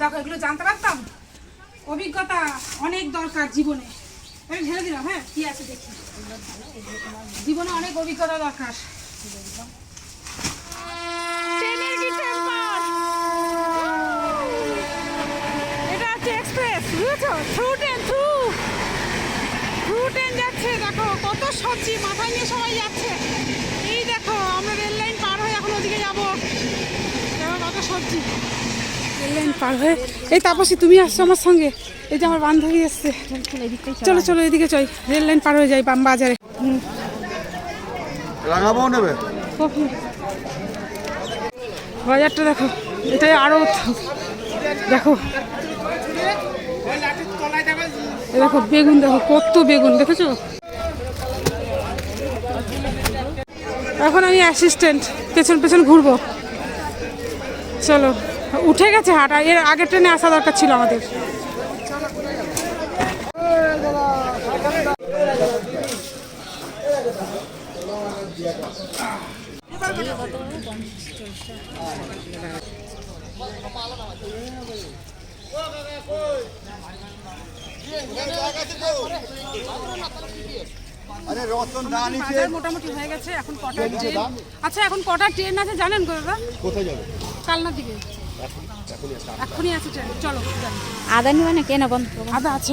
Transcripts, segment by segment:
দেখো, এগুলো জানতে পারতাম? অভিজ্ঞতা অনেক দরকার জীবনে। আমি ঢেলে দিলাম হ্যাঁ? কি আছে দেখি। জীবনে অনেক অভিজ্ঞতা দরকার। এটা হচ্ছে এক্সপ্রেস বুঝেছ? Through train through through train যাচ্ছে, দেখো, কত সবজি মাথায় নিয়ে সবাই যাচ্ছে। এই দেখো, আমরা পার হয়ে এখন ওদিকে যাব। দেখো কত সবজি। রেল লাইন পার হয়ে এই তাপসী তুমি আসছো আমার সঙ্গে। এই যে আমার বান্ধবী এসছে। চলো চলো এদিকে চল। রেল লাইন পার হয়ে যাই বাম বাজারে। লাগাবো নেবে? বাজারটা দেখো এটাই আরও দেখো। দেখো বেগুন দেখো কত বেগুন দেখেছ? এখন আমি অ্যাসিস্ট্যান্ট পেছন পেছন ঘুরবো। চলো। উঠে গেছে হাট আর এর আগের ট্রেনে আসা দরকার ছিল আমাদের। মোটামুটি হয়ে গেছে এখন কটা ট্রেন? আচ্ছা এখন কটা ট্রেন আছে জানেন দাদা? কোথায় যাবে? কালনার দিকে। এখনই আছে চলো। আদানি মানে কেন বন্ধ? আদা আছে।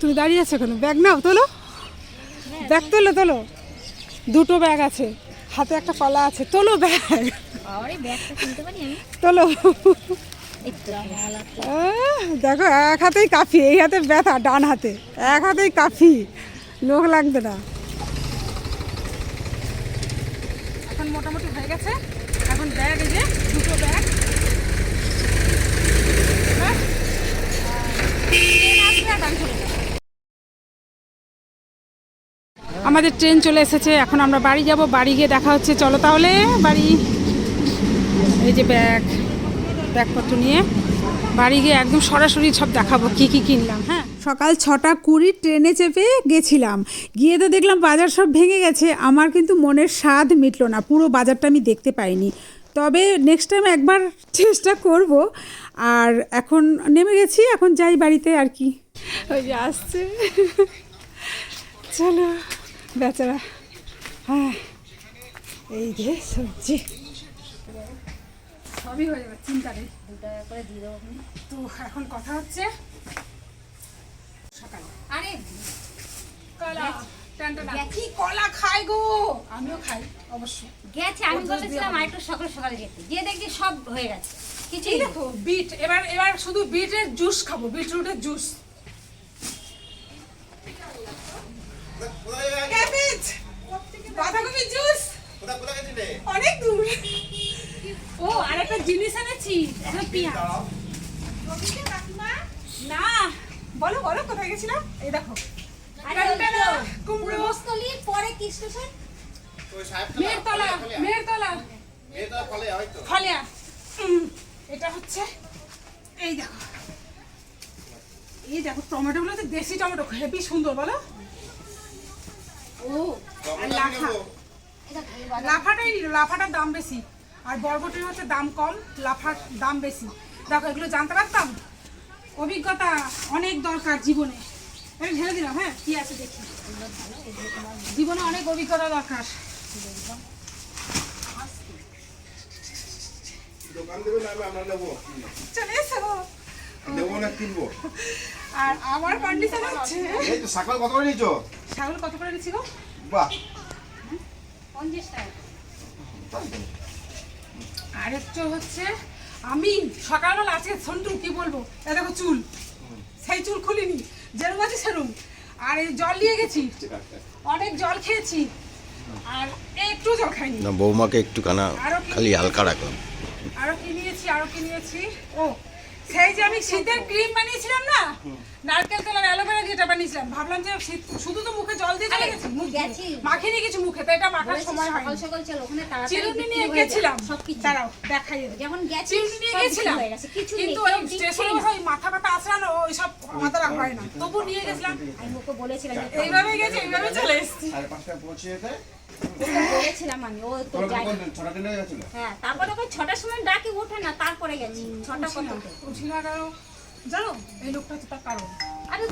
তুমি দাঁড়িয়ে আছো কেন ব্যাগ নাও তোলো। ব্যাগ তোলো তোলো। দুটো ব্যাগ আছে। হাতে একটা কলা আছে তোলো ব্যাগ। তোলো। দেখো এক হাতেই কাফি এই হাতে ব্যথা ডান হাতে। এক হাতেই কাফি। লোক লাগবে না। এখন মোটামুটি হয়ে গেছে। এখন ব্যাগ এই যে দুটো ব্যাগ ব্যাস। আর ট্রেন আসবে আর বাড়ি চলে যাব। আমাদের ট্রেন চলে এসেছে, এখন আমরা বাড়ি যাব, বাড়ি গিয়ে দেখা হচ্ছে। চলো তাহলে, বাড়ি। এই যে ব্যাগ, ব্যাগপত্র নিয়ে বাড়ি গিয়ে একদম সরাসরি সব দেখাবো, কি কি কিনলাম হ্যাঁ? সকাল ছটা কুড়ি ট্রেনে চেপে গেছিলাম। গিয়ে তো দেখলাম বাজার সব ভেঙে গেছে। আমার কিন্তু মনের স্বাদ মিটলো না, পুরো বাজারটা আমি দেখতে পাইনি। তবে নেক্সট টাইম একবার চেষ্টা করব। আর এখন নেমে গেছি এখন যাই বাড়িতে আর কি। ওই যে আসছে। চলো বেচারা। হ্যাঁ এই যে সবজি। সবই হয়ে যাবে চিন্তা নেই। দু করে দিয়ে দেবো তো এখন কথা হচ্ছে। সকালে। আরে কলা। কি কলা খাই গো। আমিও খাই অবশ্যই। গেছে আমি বলেছিলাম আর একটু সকাল যেতে। গিয়ে দেখছি সব হয়ে গেছে। কিছুই দেখো বিট এবার এবার শুধু বিটের জুস খাব বিটরুটের জুস। ক্যাবেজ! বাঁধাকপির জুস! অনেক দূর। ও আরেকটা জিনিস এনেছি এটা পেঁয়াজ। না বলো বলো কোথায় গেছিলাম? এই দেখো। পরে কি স্টেশন ফলিয়া। এটা হচ্ছে এই দেখো। এই দেখো টমেটোগুলো তো দেশি টমেটো হেবি সুন্দর বলো। ও আর লাফা। লাফাটাই লাফাটার দাম বেশি। আর বরবটির হচ্ছে দাম কম লাফার দাম বেশি। দেখো এগুলো জানতে পারতাম? অভিজ্ঞতা অনেক দরকার জীবনে। আমি ঢেলে দিলাম হ্যাঁ? কি আছে দেখি। জীবনে অনেক অভিজ্ঞতা দরকার। না চলে এসো। নেব না কিনবো। আর আমার কন্ডিশন হচ্ছে। এই তো সকাল কত করে নিয়েছো? ছাগল কত করে গো? বাহ। পঞ্চাশ টাকা। আর হচ্ছে হচ্ছে আমি সকালবেলা আজকে সন্টু কি বলব? এ দেখো চুল। সেই চুল খুলিনি। যেরম আছে সেরম। আর এই জল নিয়ে গেছি। অনেক জল খেয়েছি। আর একটু জল খাইনি। না বৌমাকে একটু কানা খালি হালকা রাখলাম। আরও কি নিয়েছি আরও কি নিয়েছি? ও সেই যে আমি শীতের ক্রিম বানিয়েছিলাম না নারকেল তেল আর অ্যালোভেরা যেটা বানিয়েছিলাম ভাবলাম যে শীত- শুধু তো মুখে জল দিয়ে চলে গেছি? মুখ গেছি। মাখিনি কিছু মুখে তো এটা মাখার সময় সকাল হয়নি। সকাল চলো ওখানে তাড়াতাড়ি চিরুনি নিয়ে গেছিলাম। সব কিছু। দাঁড়াও দেখাই। দেবো যখন গেছি চিরুনি নিয়ে গেছিলাম। হয়ে গেছে কিছু কিন্তু ওই স্টেশনে ওই মাথা ব্যথা ওইসব আমাদের হয় না। তবু নিয়ে গেছিলাম। আমি ওকে বলেছিলাম যে গেছে এইভাবে চলে এসেছি। সাড়ে পাঁচটা পৌঁছে যেতে? বলেছিলাম আমি ও তো যাই ছটা ট্রেনে গেছিল? হ্যাঁ তারপর ওকে ছটার সময় ডাকি ওঠে না তারপরে গেছি। ছটা কত জানো এই লোকটা তো তার কারণ। আরে